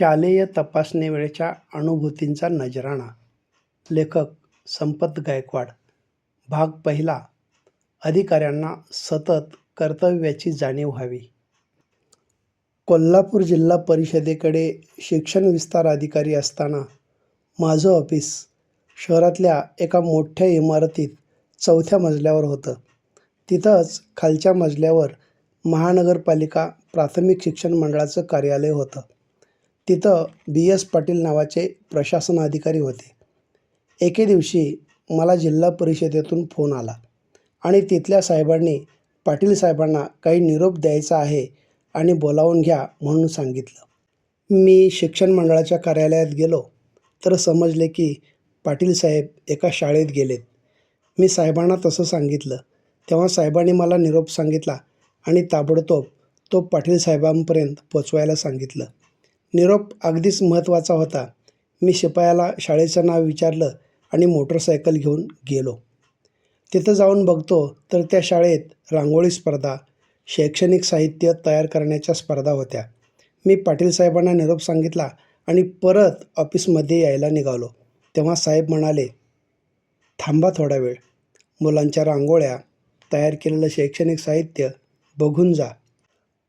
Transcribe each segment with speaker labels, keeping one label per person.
Speaker 1: शालेय तपासणी वेळेच्या अनुभूतींचा नजराणा. लेखक संपत गायकवाड. भाग पहिला. अधिकाऱ्यांना सतत कर्तव्याची जाणीव व्हावी. कोल्हापूर जिल्हा परिषदेकडे शिक्षण विस्तार अधिकारी असताना माझं ऑफिस शहरातल्या एका मोठ्या इमारतीत चौथ्या मजल्यावर होतं. तिथंच खालच्या मजल्यावर महानगरपालिका प्राथमिक शिक्षण मंडळाचं कार्यालय होतं. तिथं बी एस पाटील नावाचे प्रशासन अधिकारी होते. एके दिवशी मला जिल्हा परिषदेतून फोन आला आणि तिथल्या साहेबांनी पाटील साहेबांना काही निरोप द्यायचा आहे आणि बोलावून घ्या म्हणून सांगितलं. मी शिक्षण मंडळाच्या कार्यालयात गेलो तर समजले की पाटील साहेब एका शाळेत गेलेत. मी साहेबांना तसं सांगितलं. तेव्हा साहेबांनी मला निरोप सांगितला आणि ताबडतोब तो पाटील साहेबांपर्यंत पोचवायला सांगितलं. निरोप अगदीच महत्त्वाचा होता. मी शिपायाला शाळेचं नाव विचारलं आणि मोटरसायकल घेऊन गेलो. तिथं जाऊन बघतो तर त्या शाळेत रांगोळी स्पर्धा शैक्षणिक साहित्य तयार करण्याच्या स्पर्धा होत्या. मी पाटील साहेबांना निरोप सांगितला आणि परत ऑफिसमध्ये यायला निघालो. तेव्हा साहेब म्हणाले थांबा थोडा वेळ. मुलांच्या रांगोळ्या तयार केलेलं शैक्षणिक साहित्य बघून जा.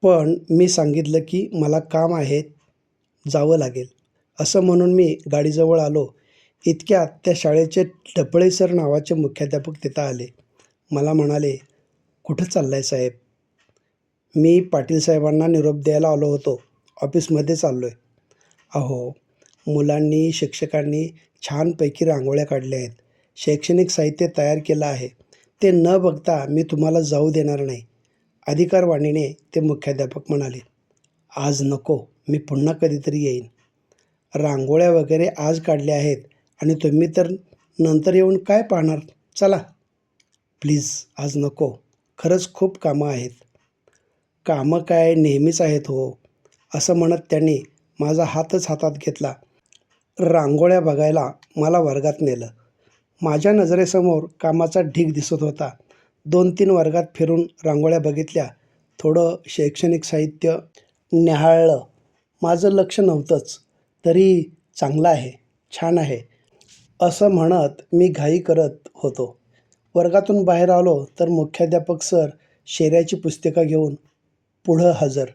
Speaker 1: पण मी सांगितलं की मला काम आहे जावं लागेल. असं म्हणून मी गाडीजवळ आलो. इतक्यात त्या शाळेचे टपळे सर नावाचे मुख्याध्यापक तिथं आले. मला म्हणाले कुठं चाललं आहे साहेब? मी पाटील साहेबांना निरोप द्यायला आलो होतो. ऑफिसमध्ये चाललो आहे अहो मुलांनी शिक्षकांनी छानपैकी रांगोळ्या काढल्या आहेत. शैक्षणिक साहित्य तयार केलं आहे. ते न बघता मी तुम्हाला जाऊ देणार नाही. अधिकारवाणीने ते मुख्याध्यापक म्हणाले. आज नको मी पुन्हा कधीतरी येईन. रांगोळ्या वगैरे आज काढल्या आहेत आणि तुम्ही तर नंतर येऊन काय पाहणार? चला. प्लीज आज नको. खरंच खूप कामं आहेत. कामं काय नेहमीच आहेत हो असं म्हणत त्यांनी माझा हातच हातात घेतला. रांगोळ्या बघायला मला वर्गात नेलं. माझ्या नजरेसमोर कामाचा ढीग दिसत होता. दोन तीन वर्गात फिरून रांगोळ्या बघितल्या. थोडं शैक्षणिक साहित्य न्याहाळलं माझं लक्ष नव्हतंच. तरी चांगलं आहे छान आहे असं म्हणत मी घाई करत होतो. वर्गातून बाहेर आलो तर मुख्याध्यापक सर शेऱ्याची पुस्तिका घेऊन पुढं हजर.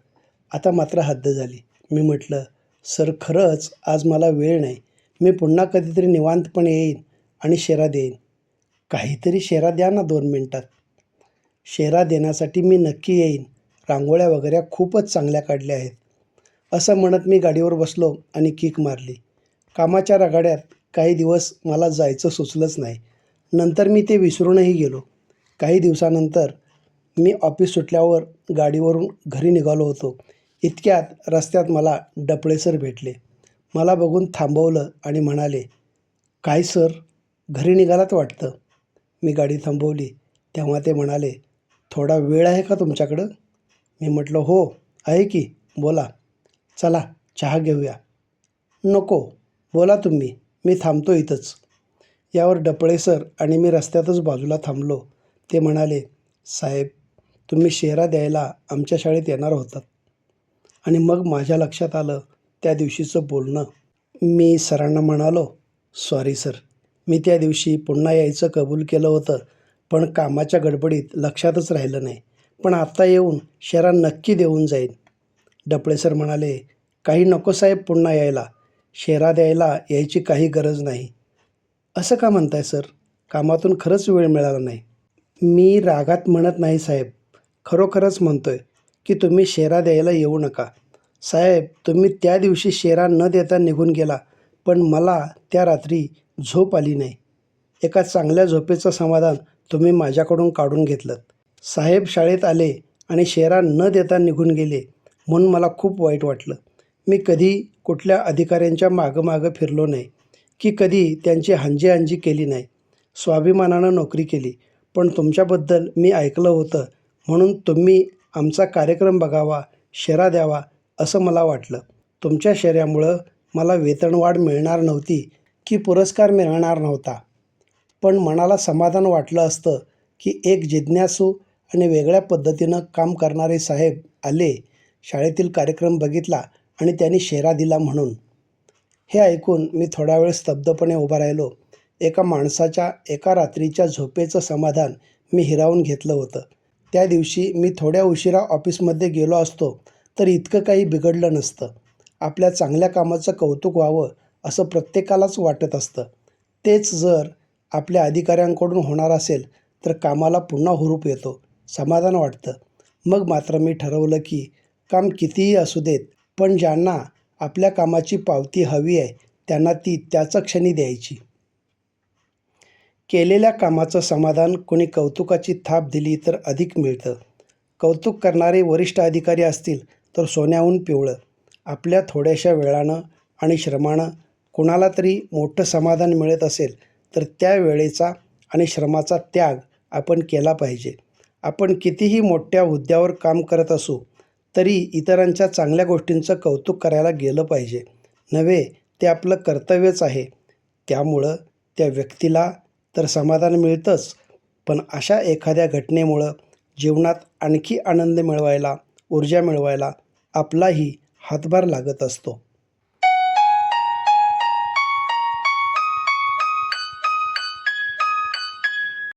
Speaker 1: आता मात्र हद्द झाली. मी म्हटलं सर खरंच आज मला वेळ नाही. मी पुन्हा कधीतरी निवांतपणे येईन आणि शेरा देईन. काहीतरी शेरा द्या ना दोन मिनटात. शेरा देण्यासाठी मी नक्की येईन. रांगोळ्या वगैरे खूपच चांगल्या काढल्या आहेत. असं म्हणत मी गाडीवर बसलो आणि किक मारली. कामाच्या रगाड्यात काही दिवस मला जायचं सुचलंच नाही. नंतर मी ते विसरूनही गेलो. काही दिवसानंतर मी ऑफिस सुटल्यावर गाडीवरून घरी निघालो होतो. इतक्यात रस्त्यात मला डपळे सर भेटले. मला बघून थांबवलं आणि म्हणाले काय सर घरी निघालात वाटतं? मी गाडी थांबवली. तेव्हा ते म्हणाले थोडा वेळ आहे का तुमच्याकडं? मी म्हटलं हो आहे की? बोला. चला चहा घेऊया. नको बोला तुम्ही. मी थांबतो इथंच. यावर डपळे सर आणि मी रस्त्यातच बाजूला थांबलो. ते म्हणाले साहेब तुम्ही शेरा द्यायला आमच्या शाळेत येणार होतात. आणि मग माझ्या लक्षात आलं त्या दिवशीचं बोलणं. मी सरांना म्हणालो सॉरी सर मी त्या दिवशी पुन्हा यायचं कबूल केलं होतं पण कामाच्या गडबडीत लक्षातच राहिलं नाही. पण आत्ता येऊन शेरा नक्की देऊन जाईन. डपळे सर म्हणाले काही नको साहेब पुन्हा यायला. शेरा द्यायला यायची काही गरज नाही. असं का म्हणताय सर? कामातून खरंच वेळ मिळाला नाही. मी रागात म्हणत नाही साहेब. खरोखरच म्हणतो आहे की तुम्ही शेरा द्यायला येऊ नका. साहेब तुम्ही त्या दिवशी शेरा न देता निघून गेला पण मला त्या रात्री झोप आली नाही. एका चांगल्या झोपेचं समाधान तुम्ही माझ्याकडून काढून घेतलं साहेब शाळेत आले आणि शेरा न देता निघून गेले म्हणून मला खूप वाईट वाटलं. मी कधी कुठल्या अधिकाऱ्यांच्या मागं मागं फिरलो नाही की कधी त्यांची हांजी हांजी केली नाही. स्वाभिमानानं नोकरी केली पण तुमच्याबद्दल मी ऐकलं होतं म्हणून तुम्ही आमचा कार्यक्रम बघावा शेरा द्यावा असं मला वाटलं. तुमच्या शेऱ्यामुळं मला वेतनवाढ मिळणार नव्हती की पुरस्कार मिळणार नव्हता. पण मनाला समाधान वाटलं असतं की एक जिज्ञासू आणि वेगळ्या पद्धतीनं काम करणारे साहेब आले शाळेतील कार्यक्रम बघितला आणि त्यांनी शेरा दिला म्हणून. हे ऐकून मी थोडा वेळ स्तब्धपणे उभा राहिलो. एका माणसाच्या एका रात्रीच्या झोपेचं समाधान मी हिरावून घेतलं होतं. त्या दिवशी मी थोड्या उशिरा ऑफिसमध्ये गेलो असतो तर इतकं काही बिघडलं नसतं. आपल्या चांगल्या कामाचं कौतुक व्हावं असं प्रत्येकालाच वाटत असतं. तेच जर आपल्या अधिकाऱ्यांकडून होणार असेल तर कामाला पुन्हा हुरूप येतो. समाधान वाटतं. मग मात्र मी ठरवलं की काम कितीही असू देत पण ज्यांना आपल्या कामाची पावती हवी आहे त्यांना ती त्याच क्षणी द्यायची. केलेल्या कामाचं समाधान कोणी कौतुकाची थाप दिली तर अधिक मिळतं. कौतुक करणारे वरिष्ठ अधिकारी असतील तर सोन्याहून पिवळं. आपल्या थोड्याशा वेळानं आणि श्रमानं कुणाला तरी मोठं समाधान मिळत असेल तर त्या वेळेचा आणि श्रमाचा त्याग आपण केला पाहिजे. आपण कितीही मोठ्या हुद्द्यावर काम करत असू तरी इतरांच्या चांगल्या गोष्टींचं कौतुक करायला गेलं पाहिजे. नव्हे ते आपलं कर्तव्यच आहे. त्यामुळं त्या व्यक्तीला तर समाधान मिळतंच पण अशा एखाद्या घटनेमुळं जीवनात आणखी आनंद मिळवायला ऊर्जा मिळवायला आपलाही हातभार लागत असतो.